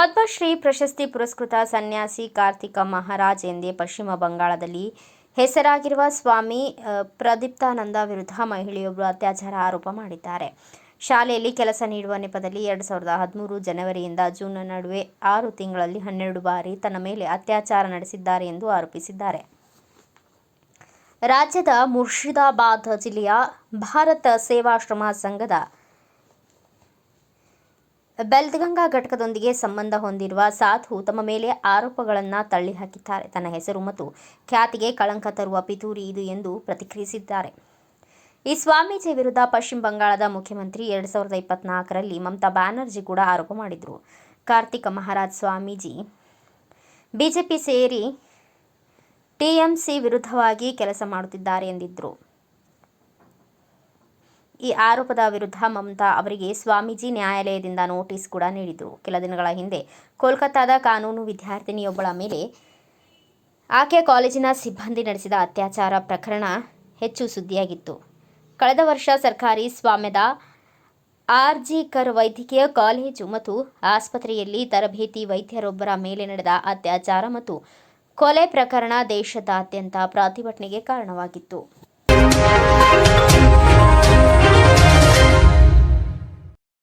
ಪದ್ಮಶ್ರೀ ಪ್ರಶಸ್ತಿ ಪುರಸ್ಕೃತ ಸನ್ಯಾಸಿ ಕಾರ್ತಿಕ ಮಹಾರಾಜ್ ಎಂದೇ ಪಶ್ಚಿಮ ಬಂಗಾಳದಲ್ಲಿ ಹೆಸರಾಗಿರುವ ಸ್ವಾಮಿ ಪ್ರದೀಪ್ತಾನಂದ ವಿರುದ್ಧ ಮಹಿಳೆಯೊಬ್ಬರು ಅತ್ಯಾಚಾರ ಆರೋಪ ಮಾಡಿದ್ದಾರೆ. ಶಾಲೆಯಲ್ಲಿ ಕೆಲಸ ನೀಡುವ ನೆಪದಲ್ಲಿ ಎರಡು ಸಾವಿರದ ಹದಿಮೂರು ಜನವರಿಯಿಂದ ಜೂನ್ ನಡುವೆ ಆರು ತಿಂಗಳಲ್ಲಿ ಹನ್ನೆರಡು ಬಾರಿ ತನ್ನ ಮೇಲೆ ಅತ್ಯಾಚಾರ ನಡೆಸಿದ್ದಾರೆ ಎಂದು ಆರೋಪಿಸಿದ್ದಾರೆ. ರಾಜ್ಯದ ಮುರ್ಷಿದಾಬಾದ್ ಜಿಲ್ಲೆಯ ಭಾರತ ಸೇವಾಶ್ರಮ ಸಂಘದ ಬೆಲ್ದಗಂಗಾ ಘಟಕದೊಂದಿಗೆ ಸಂಬಂಧ ಹೊಂದಿರುವ ಸಾಧು ತಮ್ಮ ಮೇಲೆ ಆರೋಪಗಳನ್ನು ತಳ್ಳಿಹಾಕಿದ್ದಾರೆ. ತನ್ನ ಹೆಸರು ಮತ್ತು ಖ್ಯಾತಿಗೆ ಕಳಂಕ ತರುವ ಪಿತೂರಿ ಇದು ಎಂದು ಪ್ರತಿಕ್ರಿಯಿಸಿದ್ದಾರೆ. ಈ ಸ್ವಾಮೀಜಿ ವಿರುದ್ಧ ಪಶ್ಚಿಮ ಬಂಗಾಳದ ಮುಖ್ಯಮಂತ್ರಿ ಎರಡು ಸಾವಿರದ ಇಪ್ಪತ್ನಾಲ್ಕರಲ್ಲಿ ಮಮತಾ ಬ್ಯಾನರ್ಜಿ ಕೂಡ ಆರೋಪ ಮಾಡಿದರು. ಕಾರ್ತಿಕ ಮಹಾರಾಜ್ ಸ್ವಾಮೀಜಿ ಬಿಜೆಪಿ ಸೇರಿ ಟಿಎಂಸಿ ವಿರುದ್ಧವಾಗಿ ಕೆಲಸ ಮಾಡುತ್ತಿದ್ದಾರೆ ಎಂದಿದ್ದರು ಈ ಆರೋಪದ ವಿರುದ್ಧ ಮಮತಾ ಅವರಿಗೆ ಸ್ವಾಮೀಜಿ ನ್ಯಾಯಾಲಯದಿಂದ ನೋಟಿಸ್ ಕೂಡ ನೀಡಿದರು ಕೆಲ ದಿನಗಳ ಹಿಂದೆ ಕೋಲ್ಕತ್ತಾದ ಕಾನೂನು ವಿದ್ಯಾರ್ಥಿನಿಯೊಬ್ಬಳ ಮೇಲೆ ಆಕೆ ಕಾಲೇಜಿನ ಸಿಬ್ಬಂದಿ ನಡೆಸಿದ ಅತ್ಯಾಚಾರ ಪ್ರಕರಣ ಹೆಚ್ಚು ಸುದ್ದಿಯಾಗಿತ್ತು. ಕಳೆದ ವರ್ಷ ಸರ್ಕಾರಿ ಸ್ವಾಮ್ಯದ ಆರ್ ಜಿ ಕರ್ ವೈದ್ಯಕೀಯ ಕಾಲೇಜು ಮತ್ತು ಆಸ್ಪತ್ರೆಯಲ್ಲಿ ತರಬೇತಿ ವೈದ್ಯರೊಬ್ಬರ ಮೇಲೆ ನಡೆದ ಅತ್ಯಾಚಾರ ಮತ್ತು ಕೊಲೆ ಪ್ರಕರಣ ದೇಶದಾದ್ಯಂತ ಪ್ರತಿಭಟನೆಗೆ ಕಾರಣವಾಗಿತ್ತು.